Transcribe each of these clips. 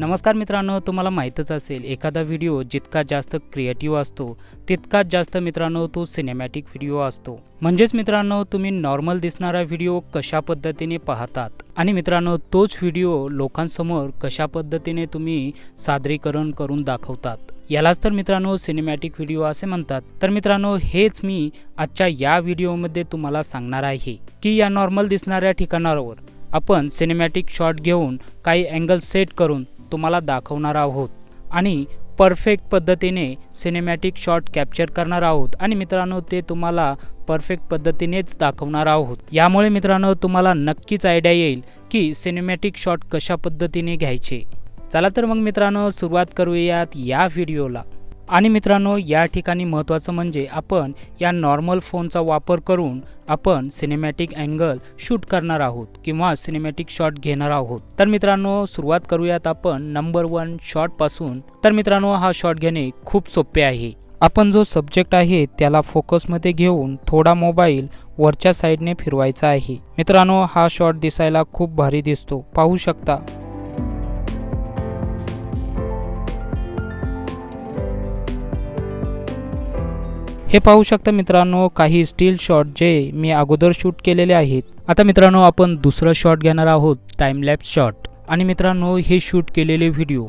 नमस्कार मित्रांनो तुम्हाला माहीतच असेल एखादा व्हिडिओ जितका जास्त क्रिएटिव्ह असतो तितकाच जास्त मित्रांनो तो सिनेमॅटिक व्हिडिओ असतो. म्हणजेच मित्रांनो तुम्ही नॉर्मल दिसणारा व्हिडिओ कशा पद्धतीने पाहतात? आणि मित्रांनो तोच व्हिडिओ लोकांसमोर कशा पद्धतीने तुम्ही सादरीकरण करून दाखवतात? यालाच तर मित्रांनो सिनेमॅटिक व्हिडिओ असे म्हणतात. तर मित्रांनो हेच मी आजच्या या व्हिडिओमध्ये तुम्हाला सांगणार आहे की या नॉर्मल दिसणाऱ्या ठिकाणावर आपण सिनेमॅटिक शॉट घेऊन काही अँगल सेट करून तुम्हाला दाखवणार आहोत. आणि परफेक्ट पद्धतीने सिनेमॅटिक शॉट कॅप्चर करणार आहोत. आणि मित्रांनो ते तुम्हाला परफेक्ट पद्धतीनेच दाखवणार आहोत. यामुळे मित्रांनो तुम्हाला नक्कीच आयडिया येईल की सिनेमॅटिक शॉट कशा पद्धतीने घ्यायचे. चला तर मग मित्रांनो सुरुवात करूयात या व्हिडिओला आणि मित्रांनो या ठिकाणी महत्त्वाचं म्हणजे आपण या नॉर्मल फोनचा वापर करून आपण सिनेमॅटिक अँगल शूट करणार आहोत किंवा सिनेमॅटिक शॉट घेणार आहोत. तर मित्रांनो सुरुवात करूयात आपण नंबर वन शॉटपासून तर मित्रांनो हा शॉट घेणे खूप सोपे आहे. आपण जो सब्जेक्ट आहे त्याला फोकसमध्ये घेऊन थोडा मोबाईल वरच्या साईडने फिरवायचा आहे. मित्रांनो हा शॉट दिसायला खूप भारी दिसतो. पाहू शकता. हे पाहू शकता मित्रांनो काही स्टील शॉट जे मी अगोदर शूट केलेले आहेत. आता मित्रांनो आपण दुसरं शॉट घेणार आहोत टाइमलॅप्स शॉट आणि मित्रांनो हे शूट केलेले व्हिडिओ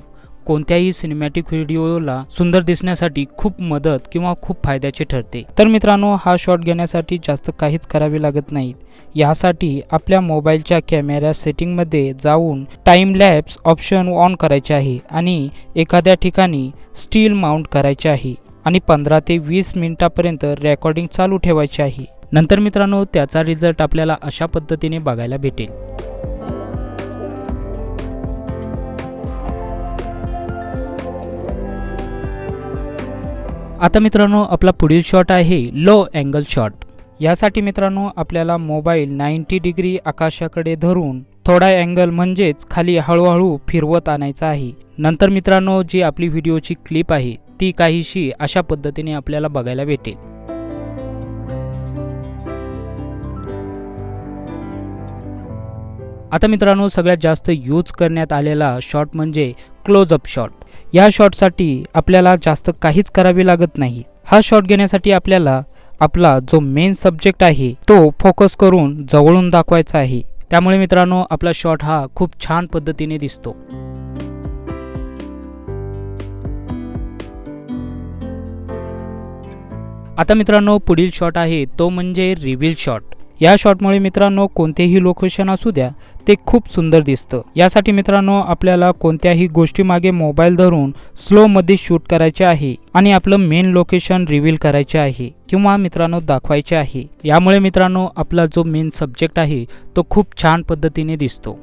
कोणत्याही सिनेमॅटिक व्हिडिओला सुंदर दिसण्यासाठी खूप मदत किंवा खूप फायद्याचे ठरते. तर मित्रांनो हा शॉट घेण्यासाठी जास्त काहीच करावे लागत नाहीत. यासाठी आपल्या मोबाईलच्या कॅमेरा सेटिंगमध्ये जाऊन टाइम लॅप्स ऑप्शन ऑन करायचे आहे आणि एखाद्या ठिकाणी स्टील माउंट करायचे आहे. आणि पंधरा ते वीस मिनिटापर्यंत रेकॉर्डिंग चालू ठेवायची आहे. नंतर मित्रांनो त्याचा रिझल्ट आपल्याला अशा पद्धतीने बघायला भेटेल. आता मित्रांनो आपला पुढील शॉट आहे लो अँगल शॉट यासाठी मित्रांनो आपल्याला मोबाईल नाईन्टी डिग्री आकाशाकडे धरून थोडा अँगल म्हणजेच खाली हळूहळू फिरवत आणायचा आहे. नंतर मित्रांनो जी आपली व्हिडिओची क्लिप आहे ती काहीशी अशा पद्धतीने आपल्याला बघायला भेटेल. आता मित्रांनो सगळ्यात जास्त यूज करण्यात आलेला शॉट म्हणजे क्लोजअप शॉट या शॉटसाठी आपल्याला जास्त काहीच करावे लागत नाही. हा शॉट घेण्यासाठी आपल्याला आपला जो मेन सब्जेक्ट आहे तो फोकस करून जवळून दाखवायचा आहे. त्यामुळे मित्रांनो आपला शॉट हा खूप छान पद्धतीने दिसतो. आता मित्रांनो पुढील शॉट आहे तो म्हणजे रिव्हील शॉट या शॉटमुळे मित्रांनो कोणतेही लोकेशन असू द्या ते खूप सुंदर दिसतं. यासाठी मित्रांनो आपल्याला कोणत्याही गोष्टीमागे मोबाईल धरून स्लोमध्ये शूट करायचे आहे आणि आपलं मेन लोकेशन रिव्हील करायचे आहे किंवा मित्रांनो दाखवायचे आहे. यामुळे मित्रांनो आपला जो मेन सब्जेक्ट आहे तो खूप छान पद्धतीने दिसतो.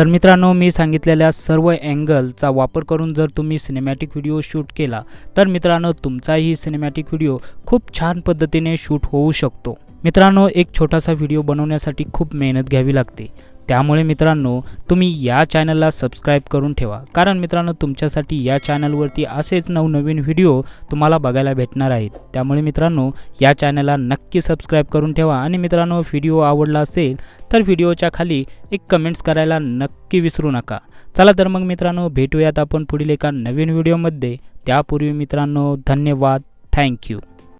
तर मित्रांनो मी सांगितलेल्या सर्व अँगलचा वापर करून जर तुम्ही सिनेमॅटिक व्हिडिओ शूट केला तर मित्रांनो तुमचाही सिनेमॅटिक व्हिडिओ खूप छान पद्धतीने शूट होऊ शकतो. मित्रांनो एक छोटासा व्हिडिओ बनवण्यासाठी खूप मेहनत घ्यावी लागते. त्यामुळे मित्रांनो तुम्ही या चॅनलला सबस्क्राईब करून ठेवा. कारण मित्रांनो तुमच्यासाठी या चॅनलवरती असेच नवनवीन व्हिडिओ तुम्हाला बघायला भेटणार आहेत. त्यामुळे मित्रांनो या चॅनलला नक्की सबस्क्राईब करून ठेवा. आणि मित्रांनो व्हिडिओ आवडला असेल तर व्हिडिओच्या खाली एक कमेंट्स करायला नक्की विसरू नका. चला तर मग मित्रांनो भेटूयात आपण पुढील एका नवीन व्हिडिओमध्ये त्यापूर्वी मित्रांनो धन्यवाद. थँक्यू